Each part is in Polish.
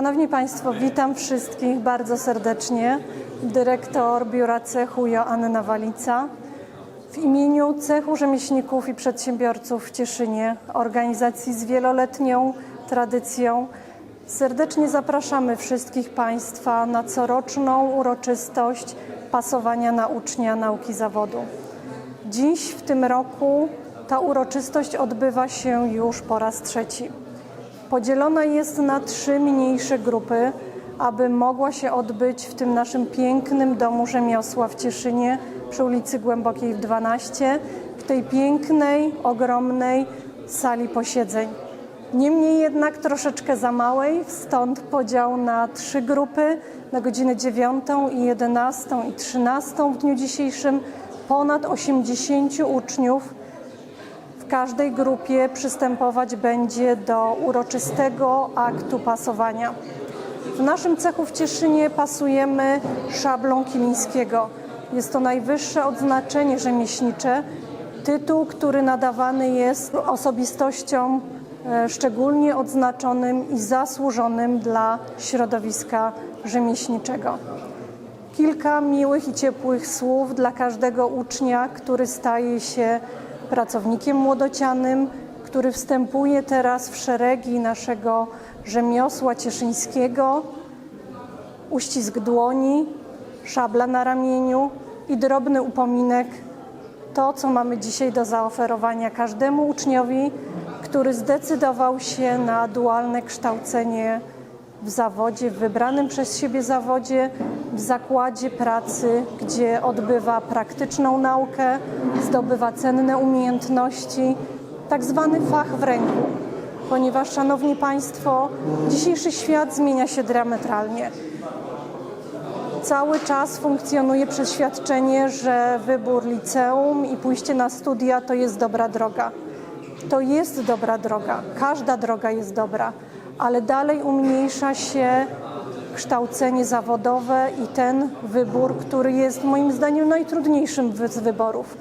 Szanowni Państwo, witam wszystkich bardzo serdecznie. Dyrektor Biura Cechu Joanna Walica. W imieniu Cechu Rzemieślników i Przedsiębiorców w Cieszynie, organizacji z wieloletnią tradycją, serdecznie zapraszamy wszystkich Państwa na coroczną uroczystość pasowania na ucznia nauki zawodu. Dziś w tym roku ta uroczystość odbywa się już po raz trzeci. Podzielona jest na trzy mniejsze grupy, aby mogła się odbyć w tym naszym pięknym domu rzemiosła w Cieszynie przy ulicy Głębokiej w 12, w tej pięknej, ogromnej sali posiedzeń. Niemniej jednak troszeczkę za małej, stąd podział na trzy grupy na godzinę 9, i 11 i 13 w dniu dzisiejszym. Ponad 80 uczniów każdej grupie przystępować będzie do uroczystego aktu pasowania. W naszym cechu w Cieszynie pasujemy szablą Kilińskiego. Jest to najwyższe odznaczenie rzemieślnicze, tytuł, który nadawany jest osobistościom e, szczególnie odznaczonym i zasłużonym dla środowiska rzemieślniczego. Kilka miłych i ciepłych słów dla każdego ucznia, który staje się pracownikiem młodocianym, który wstępuje teraz w szeregi naszego rzemiosła cieszyńskiego. Uścisk dłoni, szabla na ramieniu i drobny upominek to, co mamy dzisiaj do zaoferowania każdemu uczniowi, który zdecydował się na dualne kształcenie w zawodzie, w wybranym przez siebie zawodzie, w zakładzie pracy, gdzie odbywa praktyczną naukę, zdobywa cenne umiejętności, tak zwany fach w ręku. Ponieważ, Szanowni Państwo, dzisiejszy świat zmienia się diametralnie. Cały czas funkcjonuje przeświadczenie, że wybór liceum i pójście na studia to jest dobra droga. To jest dobra droga, każda droga jest dobra, ale dalej umniejsza się kształcenie zawodowe i ten wybór, który jest moim zdaniem najtrudniejszym z wyborów,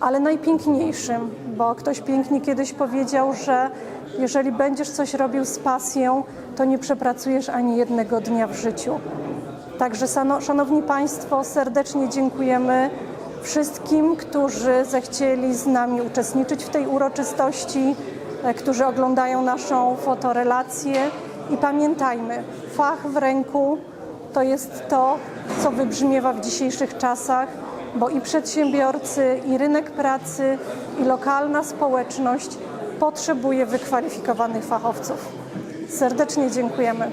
ale najpiękniejszym, bo ktoś pięknie kiedyś powiedział, że jeżeli będziesz coś robił z pasją, to nie przepracujesz ani jednego dnia w życiu. Także, szano- Szanowni Państwo, serdecznie dziękujemy wszystkim, którzy zechcieli z nami uczestniczyć w tej uroczystości, e, którzy oglądają naszą fotorelację. I pamiętajmy, fach w ręku to jest to, co wybrzmiewa w dzisiejszych czasach, bo i przedsiębiorcy, i rynek pracy, i lokalna społeczność potrzebuje wykwalifikowanych fachowców. Serdecznie dziękujemy.